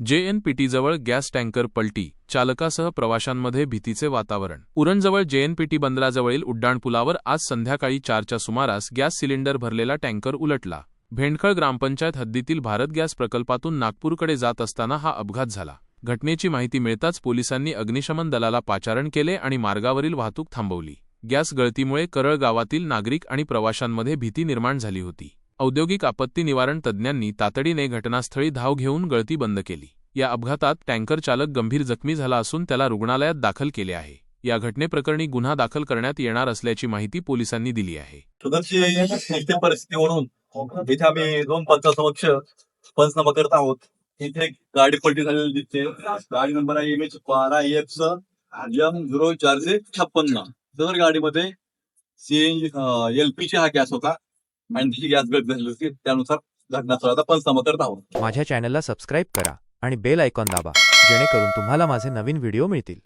जेएनपीटीजवळ gas tanker पलटी चालकासह प्रवाशांमध्ये भीतीचे वातावरण. उरणजवळ जेएनपीटी बंदराजवळील उड्डाणपुलावर आज संध्याकाळी चारच्या सुमारास गॅस सिलेंडर भरलेला टँकर उलटला. भेंडखळ ग्रामपंचायत हद्दीतील भारत गॅस प्रकल्पातून नागपूरकडे जात असताना हा अपघात झाला. घटनेची माहिती मिळताच पोलिसांनी अग्निशमन दलाला पाचारण केले आणि मार्गावरील वाहतूक थांबवली. गॅस गळतीमुळे करळ गावातील नागरिक आणि प्रवाशांमध्ये भीती निर्माण झाली होती. औद्योगिक आपत्ती निवारण तज्ज्ञांनी तातडीने घटनास्थळी धाव घेऊन गळती बंद केली. या अपघातात टँकर चालक गंभीर जखमी झाला असून त्याला रुग्णालयात दाखल केले आहे. या घटनेप्रकरणी गुन्हा दाखल करण्यात येणार असल्याची माहिती पोलिसांनी दिली आहे. इथे आम्ही दोन पंचासमक्ष पंचनामा करत आहोत. इथे गाडी पलटी झालेली दिसते. गाडी नंबर आहे एम एच बारा एफ एम झिरो चारशे छप्पन्न. जर गाडीमध्ये सीएनजी एलपीजी हा गॅस होता. आणि तिची गॅस झालेली होती त्यानुसार घटनास्थळाचा पंचनामा करत आहोत माझ्या चॅनलला सबस्क्राईब करा आणि बेल आयकॉन दाबा जेणेकरून तुम्हाला माझे नवीन व्हिडिओ मिळतील.